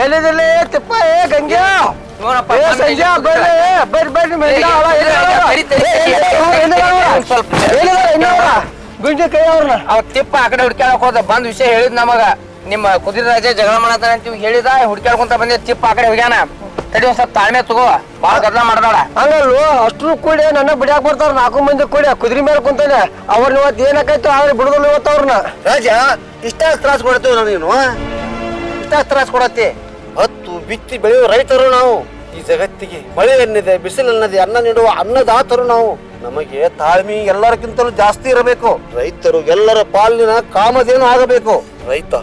ಎಲ್ಲಿದಿಲ್ಲ ತಿಪ್ಪ ಏ ಗಂಗ್ಯಾ ನೋಡಪ್ಪ ಏ ಬಂದ್ ಸಂಜೆ ಇಲ್ಲಿ ಬರ್ರಿ ಬರ್ರಿ ಬರ್ರಿ ನಿಮ್ಮ ಹೆಂಡ ಅವ, ಏ? ಸ್ವಲ್ಪ? ಗುಂಡಿ ಕೈ ಅವ್ರನ್ನ ಅವ ತಿಪ್ಪ ಆ ಕಡೆ ಹುಡ್ಕ್ಯಾಳಕ್ ಹೋದ ಬಂದ್ ವಿಷಯ ಹೇಳಿದ್ ನಮಗ ನಿಮ್ಮ ಕುದುರೆ ರಾಜ ಜಗಳ ಮಾಡತಾನ ಅಂತ ಇವ್ ಹೇಳಿದ ಹುಡ್ಕ್ಯಾಡ್ಕೊಂತ ಬಂದೆ ತಿಪ್ಪ ಆ ಕಡೆ ಹೋಗ್ಯಾನ ತಡಿ ಒಂದ್ ಸ್ವಲ್ಪ ತಾಳ್ಮೆ ತಗೋ ಬಾಳ ಗದ್ಲ ಮಾಡ್ದಾಳ ಹಂಗಲ್ವ ಅಷ್ಟು ಕೂಡಿ ನನ್ನ ಬಿಡ್ಯಾಕ ಬರ್ತಾರ ನಾಲ್ಕು ಮಂದಿ ಕೂಡಿ ಕುದುರೆ ಮೇಲೆ ಕುಂತಾನೆ ಅವ್ರನ್ನ ಇವತ್ತು ಏನಕ್ಕಾಯ್ತು ಆದ್ರೆ ಬಿಡುದಿಲ್ಲ ಇವತ್ತು ಅವ್ರನ್ನ ರಾಜ ಇಷ್ಟ ತ್ರಾಸ ಕೊಡ್ತೇವೆ ನೀನು ಇಷ್ಟ ತ್ರಾಸ ಕೊಡತ್ತೆ? ಹತ್ತು ಬಿತ್ತಿ ಬೆಳೆಯುವ ರೈತರು ನಾವು. ಈ ಜಗತ್ತಿಗೆ ಮಳೆ ಎನ್ನಿದೆ ಬಿಸಿಲು ಅನ್ನ ನೀಡುವ ಅನ್ನದಾತರು ನಾವು. ನಮಗೆ ತಾಳ್ಮೆ ಎಲ್ಲರಕ್ಕಿಂತಲೂ ಜಾಸ್ತಿ ಇರಬೇಕು. ರೈತರು ಎಲ್ಲರ ಪಾಲಿನ ಕಾಮಧೇನು ಆಗಬೇಕು. ರೈತ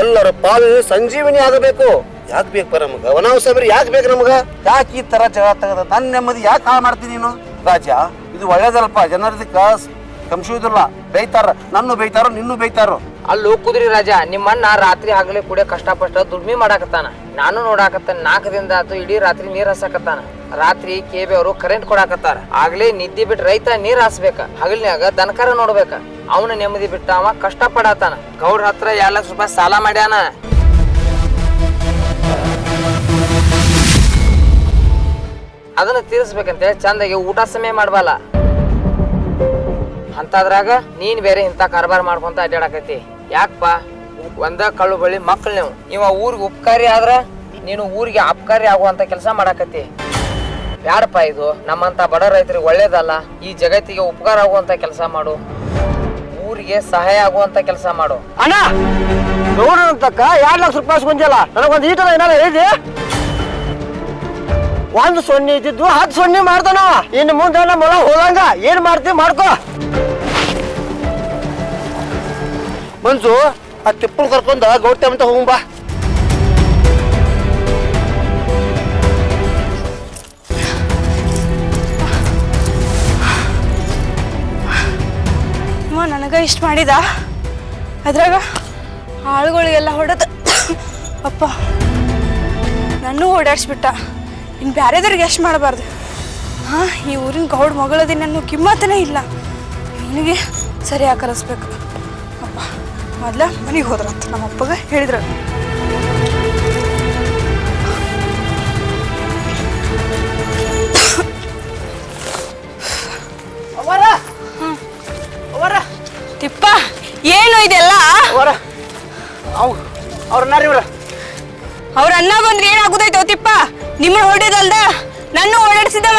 ಎಲ್ಲರ ಪಾಲಿನ ಸಂಜೀವಿನಿ ಆಗಬೇಕು. ಯಾಕೆ ಬೇಕು ನಮಗ ವನಾವ ಸಾಬ್ರಿ ಯಾಕೆ ಬೇಕು ನಮಗ? ಯಾಕೆ ಈ ತರ ಜಗತ್ತ ನನ್ನ ನೆಮ್ಮದಿ ಯಾಕೆ ಹಾಳು ಮಾಡ್ತೀನಿ ನೀನು? ರಾಜ ಇದು ಒಳ್ಳೇದಲ್ಪ ಜನರದಕ್ಕ ಕಂಶುವುದಿಲ್ಲ ಬೈತಾರ ನನ್ನ ಬೈತಾರೋ ನಿನ್ನೂ ಬೈತಾರೋ ಅಲ್ಲಿ ಕುದ್ರಿ ರಾಜ ನಿಮ್ಮಣ್ಣ ರಾತ್ರಿ ಆಗಲೇ ಕೂಡ ಕಷ್ಟಪಷ್ಟ ದುಡ್ಮಿ ಮಾಡಾಕತ್ತಾನ. ನಾನು ನೋಡಾಕತ್ತಾನ ನಾಲ್ಕು ದಿನದ ಆತು ಇಡೀ ರಾತ್ರಿ ನೀರ್ ಹಾಸಾಕತ್ತಾನ ರಾತ್ರಿ ಕೆಬಿ ಅವರು ಕರೆಂಟ್ ಕೊಡಾಕತ್ತಾರ. ಆಗ್ಲೇ ನಿದ್ದೆ ಬಿಟ್ಟು ರೈತ ನೀರ್ ಹಾಸ್ಬೇಕ. ಹಗಲ್ನ್ಯಾಗ ದನಕರ ನೋಡ್ಬೇಕ. ಅವನ ನೆಮ್ಮದಿ ಬಿಟ್ಟ ಅವ ಕಷ್ಟ ಪಡಾತಾನ ಗೌಡ್ರ ಹತ್ರ ಎರಡ್ ಲಕ್ಷ ರೂಪಾಯಿ ಸಾಲ ಮಾಡ್ಯಾನ? ಅದನ್ನ ತೀರಿಸ್ಬೇಕಂತೇಳಿ ಚಂದಾಗಿ ಊಟ ಸಮಯ ಮಾಡ್ಬಲ್ಲ ಅಂತದ್ರಾಗ ನೀನ್ ಬೇರೆ ಇಂಥ ಕಾರ್ಬಾರ್ ಮಾಡ್ಕೊಂತ ಅಡ್ಡಾಡಕತ್ತಿ ಯಾಕಪ್ಪ ಒಂದ ಕಳ್ಳು ಬಳಿ ಮಕ್ಳು ನೀವು. ಇವ ಊರಿಗೆ ಉಪಕಾರಿ ಆದ್ರ ನೀನು ಊರಿಗೆ ಅಪಕಾರಿ ಆಗುವಂತ ಕೆಲಸ ಮಾಡಾಕತ್ತಿ. ಬ್ಯಾಡಪ್ಪ ಇದು? ನಮ್ಮಂತ ಬಡ ರೈತರಿಗೆ ಒಳ್ಳೇದಲ್ಲ. ಈ ಜಗತ್ತಿಗೆ ಉಪಕಾರ ಆಗುವಂತ ಕೆಲಸ ಮಾಡು. ಊರಿಗೆ ಸಹಾಯ ಆಗುವಂತ ಕೆಲಸ ಮಾಡು. ಅಣ್ಣ! ನೋಡೋಣ ತಕ್ಕ, ಎರಡ್ ಲಕ್ಷ ರೂಪಾಯಿ ಬಂದಿಲ್ಲ ನನಗೊಂದು ಈಟದ ಏನಾರ ಹೇಳಿದೆ ಒಂದು ಸೊನ್ನೆ ಇದ್ದಿದ್ದು ಹತ್ತು ಸೊನ್ನೆ ಮಾಡ್ತಾನ. ಇನ್ನು ಮುಂದೆ ನಮ್ಮ ಹೋದಂಗ ಏನ್ ಮಾಡ್ತೀವಿ ಮಾಡ್ಕೋ. ಮಂಜು, ಆ ತಿಪ್ಪಲ್ ಕರ್ಕೊಂಡು ಗೌಟೆ ಅಂತ ಹೋಗುಂಬಾ ನನಗ ಇಷ್ಟ ಮಾಡಿದ? ಅದ್ರಾಗ ಆಳುಗಳಿಗೆಲ್ಲ ಹೊಡೆದ ಅಪ್ಪ, ನನ್ನೂ ಓಡಾಡ್ಸ್ಬಿಟ್ಟ. ಇನ್ನು ಬೇರೆದವ್ರಿಗೆ ಎಷ್ಟು ಮಾಡಬಾರ್ದು? ಹಾಂ, ಈ ಊರಿನ ಗೌಡ್ ಮಗಳದಿ ನನ್ನ ಕಿಮ್ಮತ್ತನೇ ಇಲ್ಲ. ಇವನಿಗೆ ಸರಿಯಾಗಿ ಕಲಿಸ್ಬೇಕು. ಮೊದ್ಲ ಮನೆಗೆ ಹೋದ್ರಂತ ನಮ್ಮ ಅಪ್ಪಗೆ ಹೇಳಿದ್ರು. ತಿಪ್ಪ ಏನು ಇದೆಲ್ಲ? ಅವರ! ಅವ್ ಅವ್ರನ್ನ ಇವ್ರ. ಅವ್ರ ಅನ್ನ ಬಂದ್ರೆ ಏನಾಗುದೈತೋ ತಿಪ್ಪ? ನಿಮ್ಮ ಹೊಡೆದಲ್ದ? ನನ್ನ ಓಡಾಡ್ಸಿದವ.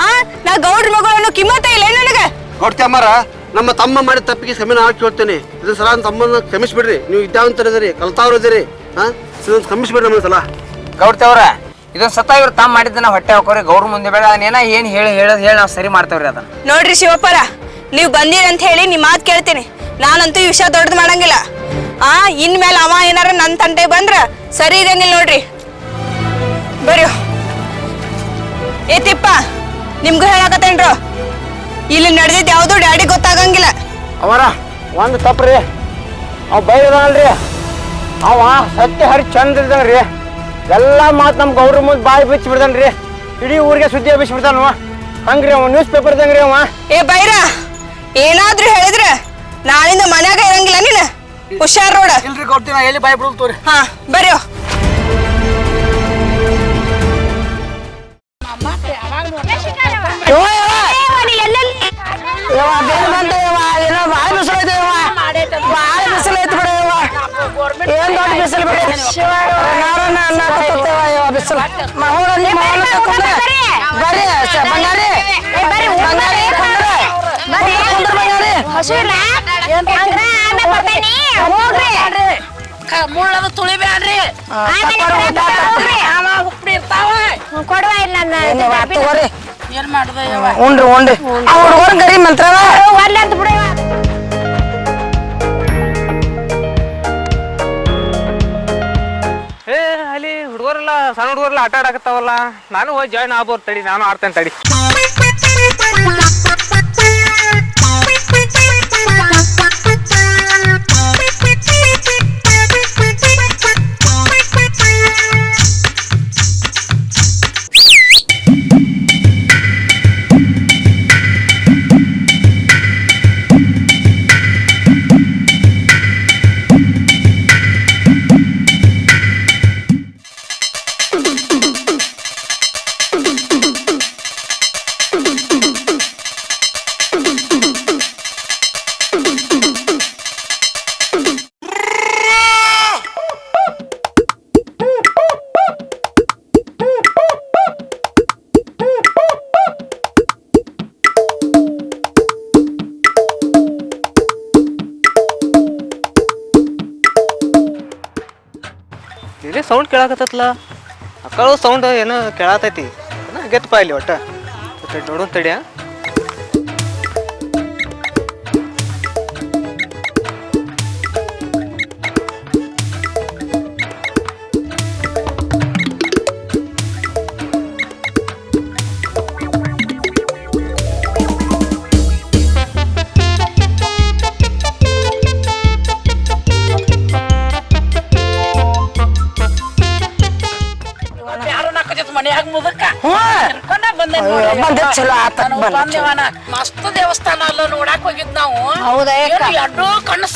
ಆ ನಾ ಗೌಡ್ರ ಮಗಳನ್ನು ಕಿಮ್ಮತ್ತ ಇಲ್ಲ ನನಗೆ? ಕೊಡ್ತೇ ಅಮ್ಮಾರ ನಮ್ಮ ತಮ್ಮ ಮಾಡಿದ ತಪ್ಪಿಗೆ ಕ್ಷಮೆ ಹಾಕಿ ಕೇಳ್ತೇನೆ ಇದು ಸಲ ನಮ್ಮ ತಮ್ಮನ್ನ ಕ್ಷಮಿಸ್ಬಿಡ್ರಿ. ನೀವು ಇದ್ದಾವಂತರಿದಿರಿ ಕಲ್ತಾವ್ರು ಇದ್ದೀರಿ ಹಾಂ? ಇದೊಂದು ಕ್ಷಮಿಸ್ಬಿಡ್ರಿ ನಮ್ಮ ಸಲ. ಗೌಡ್ತೇವ್ರ ಇದು ಸತ ಇವ್ರು ತಮ್ಮ ಮಾಡಿದ್ದನ್ನ ಹೊಟ್ಟೆ ಹಾಕೋರಿ ಗೌರ್ ಮುಂದೆ ಬೇಡ. ಅದನ್ನೇನ ಏನು ಹೇಳಿ ಹೇಳೋದು ಹೇಳಿ ನಾವು ಸರಿ ಮಾಡ್ತೇವ್ರಿ ಅದನ್ನ. ನೋಡ್ರಿ ಶಿವಪ್ಪರ ನೀವು ಬಂದಿರಿ ಅಂತ ಹೇಳಿ ನಿಮ್ಮ ಮಾತು ಕೇಳ್ತೀನಿ. ನಾನಂತೂ ಈ ವಿಷಯ ದೊಡ್ಡದು ಮಾಡಂಗಿಲ್ಲ. ಆ ಇನ್ಮೇಲೆ ಅವ ಏನಾರ ನನ್ನ ತಂಟೆ ಬಂದ್ರ ಸರಿ ಇರಂಗಿಲ್ಲ ನೋಡ್ರಿ. ಬರ್ರಿ ಏತಿಪ್ಪ ತಿಪ್ಪ ನಿಮ್ಗೂ ಹೇಳಕತ್ತೇನ್ರು? ಇಲ್ಲಿ ನಡೆದಿದ್ದು ಯಾವುದು ಡ್ಯಾಡಿ ಗೊತ್ತಾಗಂಗಿಲ್ಲ. ಅವರ ಒಂದು ತಪ್ಪ್ರಿ. ಅವ್ ಬೈದಲ್ರಿ ಅವ ಸತ್ಯ ಹರಿ ಚಂದ ರೀ ಎಲ್ಲ ಮಾತು ನಮ್ಮ ಗೌರವ ಮುಂದೆ ಬಾಯಿ ಬಿಚ್ಚಿ ಬಿಡ್ತಾನ್ರಿ ಇಡೀ ಊರಿಗೆ ಸುದ್ದಿ ಹಬ್ಬಿಸಿ ಬಿಡ್ತಾನವ ಹಂಗ್ರಿ ಅವ ನ್ಯೂಸ್ ಪೇಪರ್ ಇದ್ದಂಗ್ರಿ ಅವ. ಏ ಬೈರ ಏನಾದ್ರು ಹೇಳಿದ್ರೆ ನಾಳಿಂದ ಮನ್ಯಾಗ ಇರಂಗಿಲ್ಲ ನೀನು? ಹುಷಾರ್ ರೋಡ ಇಲ್ರಿ ಕೊಡ್ತೀನಿ ಎಲ್ಲಿ ಬಾಯಿ ಬಿಡಲ್ ತೋರಿ? ಹಾ ಬರ್ಯೋ ಏನ್ ದೊಡ್ಡ ಬಿಸಿಲು ಬಿಸಿಲು. ಮಹೋರಲ್ಲಿ ಮಹೋಲ ತಕೊಂಡ ಬರ್ರಿ ಬಂಗಾರಿ. ಬಂಗಾರಿ. ಕುಂದ್ರ ಕುಂದ್ರ ಬಂಗಾರಿ. ಮುಳ್ಳದು ತುಳಿಬ್ಯಾಡ್ರಿ. ಕೊಡುವ ಇಲ್ಲ ಏನು ಮಾಡುದ ಉಂಡ್ರಿ ಉಂಡ್ರಿ. ಹುಡುಗರ ಗರಿ ಮಂತ್ರವ. ಒಲ್ಲೆ ಅಂತ ಬಿಡು ಸಣ್ಣ ಹುಡುಗರೆಲ್ಲ ಆಟ ಆಡಕತ್ತಾವಲ್ಲ ನಾನು ಹೋಗಿ ಜಾಯ್ನ್ ಆಗ್ಬೋದು ತಡಿ ನಾನು ಆಡ್ತೇನೆ ತಡಿ. ಸೌಂಡ್ ಕೇಳಾಕತ್ತಲ್ಲ ಅಕ್ಕಳು ಸೌಂಡ್ ಏನೋ ಕೇಳಾತೈತಿ. ಗೆತ್ತಪ್ಪ ಇಲ್ಲಿ ಒಟ್ಟು. ನೋಡೋಣ ತಡಿಯ ಬಂದೇವನ ಮಸ್ತ್ ದೇವಸ್ಥಾನ ಅಲ್ಲ ನೋಡಕ್ ಹೋಗಿದ್ ನಾವು. ಹೌದಾ ಅಕ್ಕ? ಏನು ಎರಡು ಕಣ್ಣು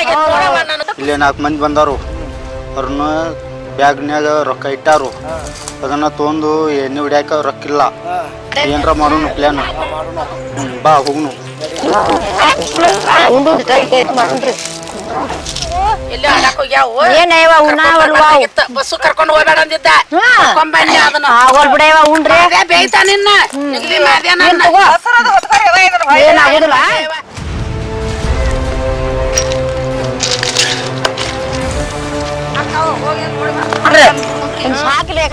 ಆಗೈತ್ ನೋಡವ್ವ ಇಲ್ಲೇ ನಾಲ್ಕು ಮಂದಿ ಬಂದಾರು ಅವ್ರನ್ನ ಬ್ಯಾಗ್ನ್ಯಾಗ ರೊಕ್ಕ ಇಟ್ಟಾರು. ಅದನ್ನ ತೊಂದು ಎಣ್ಣೆ ಹೊಡ್ಯಾಕ ರೊಕ್ಕ ಇಲ್ಲ ಏನ್ರ ಮಾಡೋಣ ಪ್ಲ್ಯಾನ್ ಬಾ ಹೋಗ್ನು. ಎಲ್ಲಿ ಆಡಾಕ್ ಹೋಗ್ಯಾವು? ಏನಯ್ಯವ ಉಣ್ಣಾವಲ್ವಾ ಇತ್ತ ಬಸ್ಸು ಕರ್ಕೊಂಡು ಹೋಗ್ಬೇಡ ಅಂದಿದ್ದ ಕರ್ಕೊಂಡ್ ಬಂದೆ ಅದನ್ನ. ಬಿಡಯ್ಯವ ಉಣ್ರಿ. ಅದೇ ಬೇಯ್ತಾ ನಿನ್ನ. ಇಲ್ಲಿ ಮಾಡ್ದೆ ನನ್ನ? ಏನಾಗುದಿಲ್ಲ ಸಾಕಿಲೆ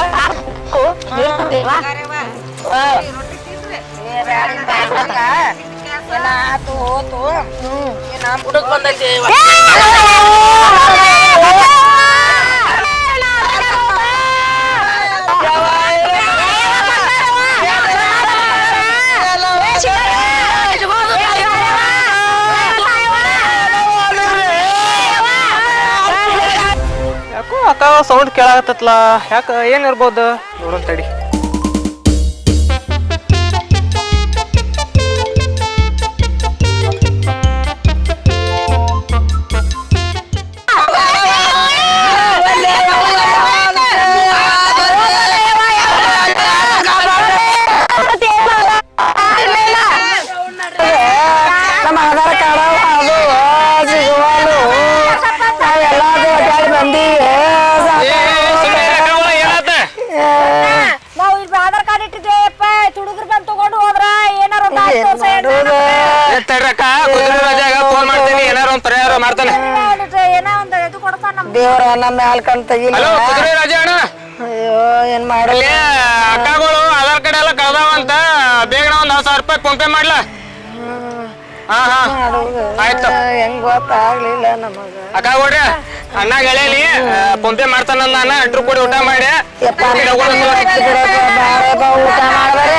ಆತು ಹೋತು. ನಮ್ ಹುಡುಗ ಬಂದೈತಿ ಯಾಕೋ ಅಕ್ಕ ಸೌಂಡ್ ಕೇಳಾಕತ್ತತ್ಲ? ಯಾಕ ಏನಿರ್ಬೋದು ನೋಡೋಣ ತಡಿ. ಫೋನ್ ಮಾಡ್ತೀನಿ ಏನಾರ ಒಂದ್ ಪರಿಹಾರ ಮಾಡ್ತಾನೆ ಏನೋ ಒಂದು ಇದು ಕೊಡ್ತಾನ ನಮ್ಗೆ ದೇವ್ರ ನಮ್ಮ ಮ್ಯಾಲ್ ಕಣ್ ತೆಗಿಲ್ಲ ಹಲೋ ಕುದುರೆ ರಾಜ ಅಣ್ಣ ಅಯ್ಯೋ ಏನ್ ಮಾಡಲಿ ಅಲ್ಲಿ ಅಕ್ಕಗಳು ಆಧಾರ್ ಕಾರ್ಡ್ ಎಲ್ಲ ಕಳ್ದಾವಂತ ಬೇಗ ಒಂದ್ ಹತ್ತು ಸಾವಿರ ರೂಪಾಯಿ ಫೋನ್ ಪೇ ಮಾಡ್ಲಾ ಹಾ ಹಾ ಆಯ್ತು ಹೆಂಗ್ ಗೊತ್ತಾಗ್ಲಿಲ್ಲ ನಮಗ ಅಕ್ಕ ಕೊಡ್ರಿ ಅಣ್ಣ ಗೆಳೆಯಲಿ ಫೋನ್ ಪೇ ಮಾಡ್ತಾನ ಅಣ್ಣ ಅಟ್ರು ಕೂಡಿ ಊಟ ಮಾಡಿ ಯಪ್ಪ ಬಾ ಊಟ ಮಾಡ್ಬಾರೆ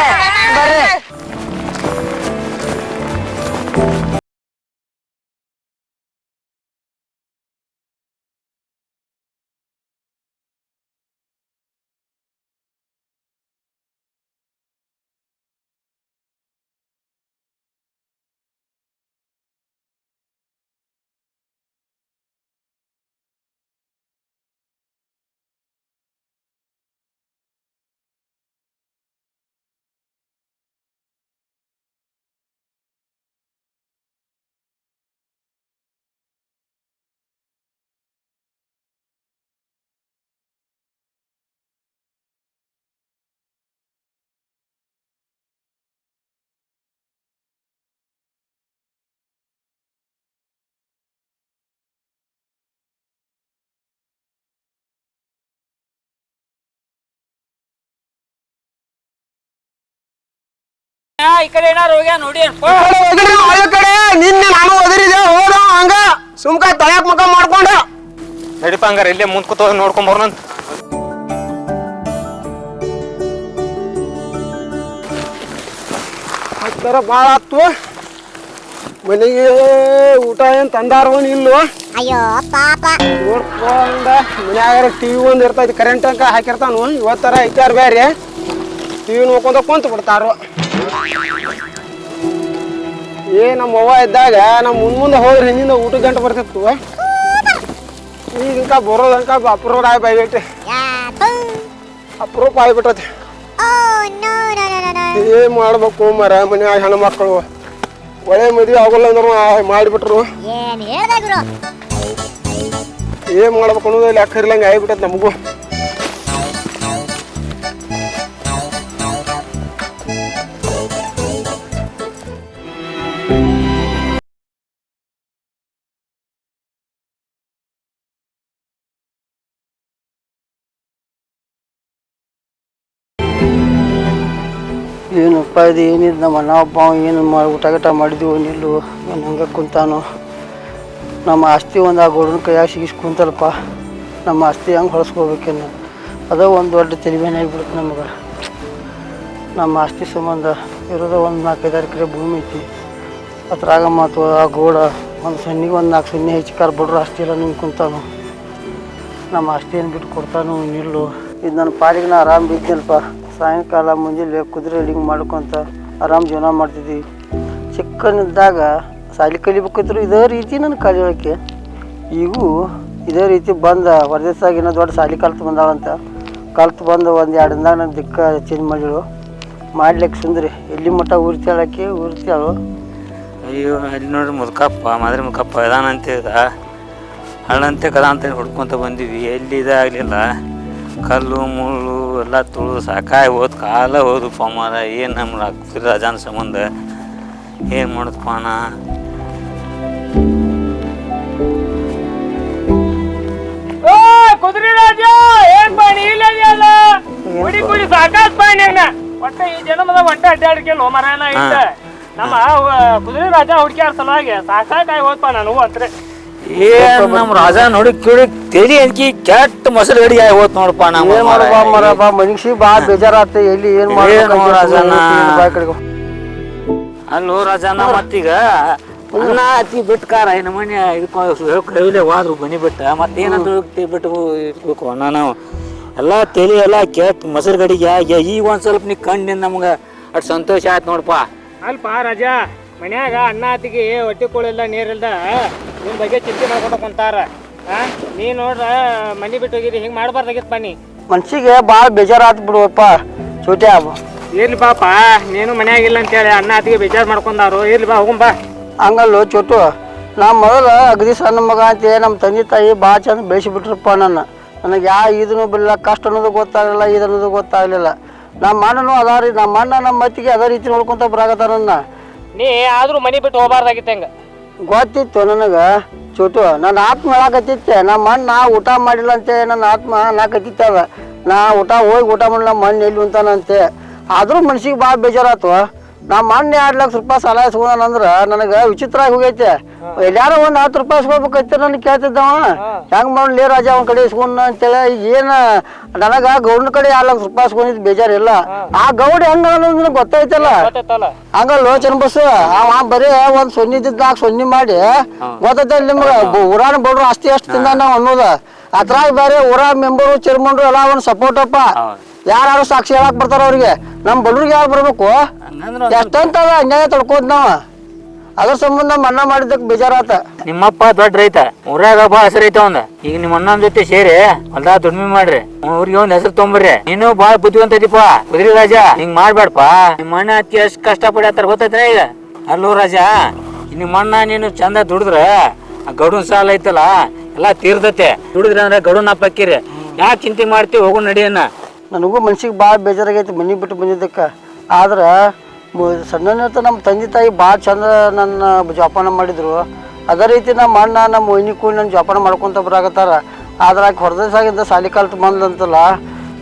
ಈ ಕಡೆ ಏನಾರು ಹೋಗ್ಯಾ ನೋಡಿ ಕಡೆ ನಿನ್ನೆ ನಾನು ಒದರಿದೆ ಹೋದ ಹಂಗ. ಸುಮ್ಕ ತಳಕ್ ಮುಖ ಮಾಡ್ಕೊಂಡ. ನಡಿಪ ಹಂಗಾರ ಇಲ್ಲೇ ಮುಂದ್ ಕೂತ ನೋಡ್ಕೊಂಡ್ ಬರೋಣಂತ. ಹತ್ತರ ಭಾಳ ಆತು. ಮನೆಗೆ ಊಟ ಏನ್ ತಂದಾರವನ್ ಇಲ್ವ ಅಯ್ಯೋ ಪಾಪ. ನೋಡ್ಕೊಂಡ ಮನ್ಯಾಗ ಟಿವಿ ಒಂದ್ ಇರ್ತೈತಿ ಕರೆಂಟ್ ಅಂಕ ಹಾಕಿರ್ತಾನು ಇವತ್ತರ ಐತಾರ ಬೇರೆ ಟಿವಿ ನೋಡ್ಕೊಂತ ನೋಡ್ಕೊಂಡ ಕುಂತ ಬಿಡ್ತಾರು ಏ ನಮ್ಮ ಅವ್ವ ಇದ್ದಾಗ ನಮ್ಮ ಮುಂದ್ ಮುಂದೆ ಹೋದ್ರೆ ಹಿಂದಿಂದ ಊಟ ಗಂಟೆ ಬರ್ತಿತ್ತು ಈಗ ಇಂಕ ಬರೋದಂಕ ಅಪ್ರೂವ್ ಆಗಿ ಬೈಬಿಟ್ಟೆ ಅಪ್ರೂಪ ಆಗಿಬಿಟ್ಟತಿ. ಏನ್ ಮಾಡ್ಬೇಕು ಮರ ಮನ್ಯಾಗ ಮಕ್ಕಳು ಒಳ್ಳೆ ಮದುವೆ ಆಗೋಲ್ಲ ಅಂದ್ರು ಮಾಡಿಬಿಟ್ರು. ಏನ್ ಮಾಡ್ಬೇಕು ಅನ್ನೋದು ಲೆಕ್ಕ ಇರ್ಲಂಗೆ ಆಗಿಬಿಟ್ಟೈತೆ ನಮಗೂ. ಏನಪ್ಪ ಇದು ಏನಿದೆ ನಮ್ಮ ಅಣ್ಣ ಒಬ್ಬ, ಏನು ಮಾಡಿ ಊಟ ಗೀಟ ಮಾಡಿದ್ವಿ, ನಿಲ್ಲು, ಏನು ಹಂಗೆ ಕುಂತಾನು. ನಮ್ಮ ಆಸ್ತಿ ಒಂದು ಆ ಗೋಡನ ಕೈಯಾಗ ಸಿಗಿಸ್ ಕುಂತಲ್ಪ ನಮ್ಮ ಆಸ್ತಿ ಹೆಂಗೆ ಹೊಳಸ್ಕೋಬೇಕೇನು ಅದ ಒಂದು ದೊಡ್ಡ ತೆಲಿಬೇನೆ ಆಗಿಬಿಡುತ್ತೆ ನಮಗೆ. ನಮ್ಮ ಆಸ್ತಿ ಸಂಬಂಧ ಇರೋದು ಒಂದು ನಾಲ್ಕೈದಾರು ಎಕರೆ ಭೂಮಿ ಐತಿ. ಅದ್ರಾಗ ಮಾತು ಆ ಗೋಡ, ಒಂದು ಸಣ್ಣಿಗೆ ಒಂದು ನಾಲ್ಕು ಸೊನ್ನೆ ಹೆಚ್ಚು ಕಾರ್ ಬಡ್ರು ಆಸ್ತಿ ಎಲ್ಲ ನಿಮ್ಗೆ ಕುಂತಾನು. ನಮ್ಮ ಆಸ್ತಿ ಏನು ಬಿಟ್ಟು ಕೊಡ್ತಾನು, ನಿಲ್ಲು. ಇದು ನನ್ನ ಪಾಲಿಗೆ ನಾ ಆರಾಮ ಬಿದ್ದನಲ್ಪ ಸಾಯಂಕಾಲ ಮುಂಜಾನೆ ಕುದುರೆ ಲಿಂಗ್ ಮಾಡ್ಕೊತ ಆರಾಮ್ ಜೀವನ ಮಾಡ್ತಿದ್ವಿ. ಚಿಕ್ಕನಿದ್ದಾಗ ಸಾಲಿ ಕಲಿಬೇಕಿದ್ರು ಇದೇ ರೀತಿ ನನ್ನ ಕಲಿಯೋಕೆ ಈಗೂ ಇದೇ ರೀತಿ ಬಂದ ಹೊರದೇಶದಾಗ ಏನೋ ದೊಡ್ಡ ಸಾಲಿ ಕಲ್ತು ಬಂದಾಳಂತ ಕಲ್ತು ಬಂದು ಒಂದು ಎರಡು ದಿನ ನನ್ನ ದಿಕ್ಕ ಚೇಂಜ್ ಮಾಡಿಳು ಮಾಡ್ಲಿಕ್ಕೆ ಸುಂದ್ರಿ, ಎಲ್ಲಿ ಮಟ್ಟ ಉರ್ತಾಳಕ್ಕೆ ಉರ್ತಾಳು ಅಯ್ಯೋ, ಅಲ್ಲಿ ನೋಡ್ರಿ ಮುದುಕಪ್ಪ, ಮಾದ್ರಿ ಮುಖಪ್ಪ ಇದಾನಂತ ಇದ ಹಳ್ಳಂತೆ ಕದ ಅಂತ ಹುಡ್ಕೊಂತ ಬಂದೀವಿ. ಎಲ್ಲಿ ಇದಾಗಲಿಲ್ಲ ಕಲ್ಲು ಮುಳ್ಳು ಎಲ್ಲ ತುಳು ಸಾಕಾಗಿ ಹೋದ್ ಕಾಲ ಹೋದು ಮಾರ ಏನು ನಮ್ಮ ಆಗ್ತಿರ ರಜಾನ ಸಂಬಂಧ. ಏನು ಮಾಡೋದಪ್ಪ ನಾ ಕುದುರೆ ರಾಜ ಏನ್ ಪಾಣಿ ಇಲ್ಲ ಅಲ್ಲ ಕುಡಿ ಕುಡಿ ಸಾಕಾತ್ ಪಾಣಿ ಅಣ್ಣ ಒಟ್ಟ ಈ ಜನ್ಮದ ಒಟ್ಟ ಅಡ್ಡಾಡ್ಕೆಲ್ಲ ಮರಾನ ಇದ್ದ ನಮ್ಮ ಕುದುರೆ ರಾಜ ಹುಡ್ಕ್ಯಾರ ಸಲುವಾಗಿ ಸಾಕಾಗಿ ಹೋದ್ಪ ನಾನು ಅಂತ್ರೆ. ಏನ್ ನಮ್ಮ ರಾಜ ನೋಡಿ ಕೇಳಿ ತೆಲಿ ಅನ್ಕಿ ಕೆಟ್ಟ ಮೊಸರು ಗಡಿ ಆಗಿ ಹೋತ್ ನೋಡಪ್ಪ ನಾವು ಏನ್ ಮಾಡಪ್ಪ ಮರ ಬಾ ಮನುಷ್ಯ ಬಾ ಬೇಜಾರಾತ ಎಲ್ಲಿ ಏನ್ ಏನು ರಾಜಣ್ಣ? ಮಾಡ್ಬೇಕು ಅಲ್ಲೋ ರಾಜನ ಮತ್ತೀಗ ಅನ್ನ ಅತಿ ಬಿಟ್ಟು ಕಾರ ಇನ್ನು ಮನೆ ಇದಕ್ಕೆ ಕೈಲೇ ಹೋದ್ರು ಬನ್ನಿ ಬಿಟ್ಟ. ಮತ್ತೇನಂತ ಬಿಟ್ಟು ಇಟ್ಬೇಕು ಅಣ್ಣ ನಾವು ಎಲ್ಲ ತಲೆ ಎಲ್ಲ ಕೆಟ್ಟ ಮೊಸರು ಗಡಿಗೆ ಆಗಿ ಈಗ ಒಂದ್ ಸ್ವಲ್ಪ ನೀ ಕಂಡಿನ ನಮ್ಗೆ ಅಟ್ ಸಂತೋಷ ಆಯ್ತು ನೋಡಪ್ಪ. ಅಲ್ಪ ರಾಜ ಮನ್ಯಾಗ ಅಣ್ಣ ಅತಿಗೆ ಹೊಟ್ಟೆ ಕೋಳಿಲ್ಲ ನೀರಿಲ್ದ ನಿನ್ ಬಗ್ಗೆ ಚಿಂತೆ ಮಾಡ್ಕೊಂಡು ಕುಂತಾರ ಆ? ನೀ ನೋಡ್ರ ಮನಿ ಬಿಟ್ಟು ಹೋಗಿರಿ ಹಿಂಗ್ ಮಾಡ್ಬಾರ್ದಾಗಿತ್ತು ಬನ್ನಿ. ಮನ್ಸಿಗೆ ಭಾಳ ಬೇಜಾರಾತ್ ಬಿಡುವಪ್ಪ ಚೋಟ್ಯಾ ಇರ್ಲಿ ಬಾಪ ನೀನು ಮನ್ಯಾಗಿಲ್ಲ ಅಂತೇಳಿ ಅಣ್ಣ ಅತ್ತಿಗೆ ಬೇಜಾರ್ ಮಾಡ್ಕೊಂಡಾರು. ಇರ್ಲಿ ಬಾ ಹೋಗುಂ ಬಾ. ಹಂಗಲ್ಲೋ ಚೋಟು ನಾ ಮೊದಲು ಅಗದಿ ಸಣ್ಣ ಮಗ ಅಂತ ನಮ್ಮ ತಂದೆ ತಾಯಿ ಭಾಳ ಚಂದ ಬೆಳೆಸಿಬಿಟ್ರಪ್ಪ ನನ್ನ. ನನಗೆ ಯಾ ಇದನ್ನು ಬಿಡಲಿಲ್ಲ ಕಷ್ಟ ಅನ್ನೋದು ಗೊತ್ತಾಗಲಿಲ್ಲ ಇದು ಅನ್ನೋದು ಗೊತ್ತಾಗಲಿಲ್ಲ. ನಮ್ಮ ಅಣ್ಣನೂ ಅದ ರೀ ನಮ್ಮ ಅಣ್ಣ ನಮ್ಮ ಅತ್ತಿಗೆ ಅದೇ ರೀತಿ ನೋಡ್ಕೊಂತ ಬರಾಗತ್ತ ನನ್ನ. ನೀ ಆದ್ರೂ ಮನಿ ಬಿಟ್ಟು ಹೋಗ್ಬಾರ್ದಾಗಿತ್ತು ಹಂಗ? ಗೊತ್ತಿತ್ತು ನನಗೆ. ಚೋಟು. ನನ್ನ ಆತ್ಮ ಹೇಳಕತ್ತಿತ್ತೆ ನಮ್ಮ ಅಣ್ಣ ಊಟ ಮಾಡಿಲ್ಲ ಅಂತೆ, ನನ್ನ ಆತ್ಮ ನಾಕತ್ತಿತ್ತ ನಾ ಊಟ ಹೋಗಿ ಊಟ ಮಾಡಿಲ್ಲ ಮಣ್ಣು ಎಲ್ಲಿ ಉಂತಾನಂತೆ ಆದರೂ ಮನ್ಸಿಗೆ ಭಾಳ ಬೇಜಾರಾತು. ನಮ್ಮ ಮೊನ್ನೆ ಎರಡು ಲಕ್ಷ ರೂಪಾಯಿ ಸಾಲ ಇಸ್ಕೊಂಡಂದ್ರೆ ನನಗೆ ವಿಚಿತ್ರ ಆಗಿ ಹೋಗೈತೆ ಎಲ್ಲಾರು ಒಂದು ಹತ್ತು ರೂಪಾಯಿ ಇಸ್ಕೊಬೇಕೈತೆ ನನಗೆ ಕೇಳ್ತಿದ್ದವ ಹೆಂಗೆ ಮಾಡಲಿ ರಾಜ ಅವನ ಕಡೆ ಇಸ್ಕೊಂಡ ಅಂತೇಳಿ ಈಗ ಏನು ನನಗೆ ಗೌಡನ ಕಡೆ ಎರಡು ಲಕ್ಷ ರೂಪಾಯಿ ಇಸ್ಕೊಂಡಿದ್ದು ಬೇಜಾರಿಲ್ಲ. ಆ ಗೌಡ ಹೆಂಗ ಅನ್ನೋದು ನನಗೆ ಗೊತ್ತೈತಲ್ಲ. ಹಂಗ ಹಂಗಲ್ಲ ಬಸ್ ಅವ ಬರೀ ಒಂದ್ ಸೊನ್ನೆ ಇದ್ದಿದ್ದು ನಾಲ್ಕು ಸೊನ್ನೆ ಮಾಡಿ ಗೊತ್ತೈತೆ ನಿಮ್ಗೆ? ಊರಾನ ಬಡ್ರು ಅಷ್ಟೇ ಅಷ್ಟು ತಿಂದ ನಾವು ಅನ್ನೋದ. ಅದ್ರಾಗ ಬೇರೆ ಊರ ಮೆಂಬರು ಚೇರ್ಮನ್ರು ಎಲ್ಲ ಅವ್ನ ಸಪೋರ್ಟ್ ಅಪ್ಪ. ಯಾರು ಸಾಕ್ಷಿ ಹೇಳಕ್ ಬರ್ತಾರ ಅವ್ರಿಗೆ. ನಮ್ ಬಡವ್ರಿಗೆ ಯಾರು ಬರ್ಬೇಕು? ಎಷ್ಟಂತ ಅದ ಅನ್ಯಾಯ ತಡ್ಕೋದ್ ನಾವ. ಅದ್ರ ಸಂಬಂಧ ನಮ್ಮ ಅಣ್ಣ ಮಾಡಿದ್ದಕ್ಕೆ ಬೇಜಾರಾತ. ನಿಮ್ಮಪ್ಪ ದೊಡ್ಡ ರೈತ ಊರಾಗ ಭಾಳ ಹೆಸರು ಐತ ಒಂದ ಈಗ ನಿಮ್ಮ ಅಣ್ಣನ ಜೊತೆ ಸೇರಿ ಹೊಲ್ದಾಗ ದುಡಿಮೆ ಮಾಡ್ರಿ. ಊರಿಗೆ ಒಂದ್ ಹೆಸರು ತೊಂಬರ್ರಿ ನೀನು ಭಾಳ ಬುದ್ಧಿವಂತ ಇದೀಪ ಕುದ್ರಿ ರಾಜ ಹಿಂಗ್ ಮಾಡ್ಬೇಡಪ್ಪ ನಿಮ್ಮ ಅಣ್ಣ ಅತಿ ಎಷ್ಟು ಕಷ್ಟ ಪಡ್ಯಾತಾರ ಗೊತ್ತೈತ್ರ ಈಗ? ಅಲ್ಲೋ ರಾಜ ನಿಮ್ಮ ಅಣ್ಣ ನೀನು ಚಂದ ದುಡಿದ್ರ ಆ ಗೌಡನ್ ಸಾಲ ಐತಲ್ಲ ಎಲ್ಲಾ ತೀರ್ದತೆ ದುಡಿದ್ರ ಅಂದ್ರೆ ಗೌಡನ ಪಕ್ಕಿರಿ ಯಾಕೆ ಚಿಂತೆ ಮಾಡ್ತೀವಿ ಹೋಗು ನಡಿಯನ್ನ. ನನಗೂ ಮನ್ಸಿಗೆ ಭಾಳ ಬೇಜಾರಾಗೈತಿ ಮನೆ ಬಿಟ್ಟು ಬಂದಿದ್ದಕ್ಕೆ. ಆದ್ರೆ ಸಣ್ಣನಿರ್ತ ನಮ್ಮ ತಂದೆ ತಾಯಿ ಭಾಳ ಚಂದ ನನ್ನ ಜೋಪಾನ ಮಾಡಿದ್ರು. ಅದೇ ರೀತಿ ನಮ್ಮ ಅಣ್ಣ, ನಮ್ಮ ಮೊಯ್ನಿ ಕೂಡ ನನ್ನ ಜೋಪಾನ ಮಾಡ್ಕೊಂತ ಬರಾಕತ್ತಾರ. ಆದ್ರೆ ಆಕೆ ಹೊರದೇಶಾಗಿಂದ ಸಾಲಿ ಕಾಲ್ ಬಂದಂತಲ್ಲ,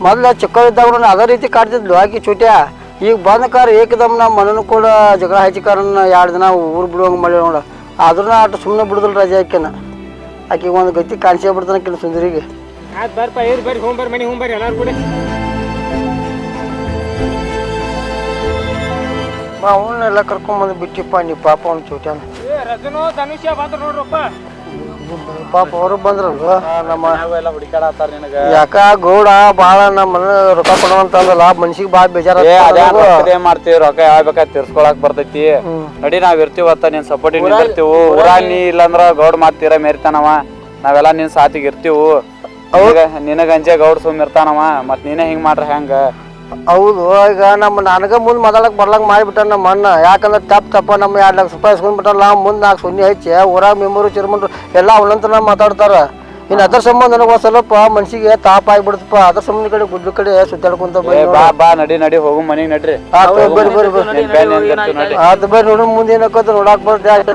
ಮೊದಲು ಚಿಕ್ಕವಿದ್ದಾಗ ನಾನು ಅದೇ ರೀತಿ ಕಾಡ್ತಿದ್ಲು ಆಕೆ ಚೂಟ್ಯ. ಈಗ ಬಂದ ಕಾರ ಏಕದಮ್ ನಮ್ಮ ಮನನು ಕೂಡ ಜಗಳ ಹಚ್ಚಿಕಾರನ್ನ ಎರಡು ದಿನ ಊರು ಬಿಡುವಂಗೆ ಮಾಡಿ ನೋಡ. ಆದ್ರೂ ಆಟ ಸುಮ್ಮನೆ ಬಿಡುದಿಲ್ಲ ರಜೆ ಆಕೆನ. ಆಕೆಗೆ ಒಂದು ಗತಿ ಕಾಣಿಸೇ ಬಿಡ್ತಾನೆ ಸುಂದರಿಗೆ. ಆಯ್ತು ಬರ್ಪ ಇರ್ ಬರ್ರಿ ಹೋಮ್ ಬರ್ರಿ ಮನೆ ಹೋಮ್ ಬರ್ರಿ ಎಲ್ಲಾರು ಕೂಡ. ಅವನ್ನೆಲ್ಲ ಕರ್ಕೊಂಬಂದು ಬಿಟ್ಟಿಪ್ಪ ನೀ ಪಾಪ ಅವ್ನು ಚೋಟ್ಯಾನ ಏ ರಜನೋ ಧನುಷ್ಯ ಬಂದ್ರ ನೋಡ್ರಪ್ಪ. ಪಾಪ ಅವರು ಬಂದ್ರಲ್ವ? ನಮ್ಮ ಯಾಕ ಗೌಡ ಬಾಳ ನಮ್ಮ ರೊಕ್ಕ ಕೊಡುವಂತಂದಲ್ಲ ಮನ್ಸಿಗೆ ಬಾಳ ಬೇಜಾರ ಅದೇ ಮಾಡ್ತೀವಿ ರೊಕ್ಕ ಯಾವ ಬೇಕಾದ್ ತೀರ್ಸ್ಕೊಳಕ್ ಬರ್ತೈತಿ. ನಡಿ ನಾವ್ ಇರ್ತೀವತ್ತ ನಿನ್ ಸಪೋರ್ಟ್ ಇರ್ತೀವಿ ಊರಾಗ ನೀ ಇಲ್ಲಂದ್ರ ಗೌಡ್ ಮಾಡ್ತೀರಾ ಮೇರಿತಾನವ. ನಾವೆಲ್ಲ ನಿನ್ ಸಾತಿಗೆ ಇರ್ತೀವು. ನಿನಗ ಅಂಜೆ ಗೌಡ್ ಸುಮ್ ಇರ್ತಾನವ ಮತ್ ನೀನೇ ಹಿಂಗ್ ಮಾಡ್ರ ಹೆಂಗ? ಹೌದು ಈಗ ನಮ್ಮ ನನಗ ಮುಂದೆ ಮೊದಲಕ್ ಬರ್ಲಂಗ್ ಮಾಡಿಬಿಟ್ಟ ನಮ್ಮ ಅಣ್ಣ. ಯಾಕಂದ್ರೆ ತಪ್ಪ ತಪ್ಪ ನಮ್ಮ ಎರಡು ಲಕ್ಷ ರೂಪಾಯಿ ಇಸ್ಕೊಂಡ್ಬಿಟ್ಟಲ್ಲ ಮುಂದೆ ನಾಲ್ಕು ಸೊನ್ನೆ ಹಚ್ಚಿ ಊರಾಗ ಮೆಂಬರು ಚಿರ್ಮಂಡ್ರು ಎಲ್ಲ ಅವನಂತರ ಮಾತಾಡ್ತಾರ. ಇನ್ನು ಅದರ ಸಂಬಂಧ ನನಗೆ ಒಂದು ಸ್ವಲ್ಪ ಮನ್ಸಿಗೆ ತಾಪ ಆಗ್ಬಿಡ್ತಪ್ಪ. ಅದ್ರ ಸಂಬಂಧ ಕಡೆ ಗುಡ್ಡ ಕಡೆ ಸುತ್ತಾಡ್ಕೊಂತ ಬಾ ಬಾ ನಡಿ ನಡಿ ಹೋಗು ಮನೆಗೆ ನಡ್ರಿ. ಬರ್ರಿ ಬರ್ರಿ ಬರ್ರಿ ಆತ ಬರ್ರಿ ನೋಡು. ಮುಂದೆ ಏನಕ್ಕಂತ ನೋಡಾಕ್ ಅದರ ಯಾಕೆ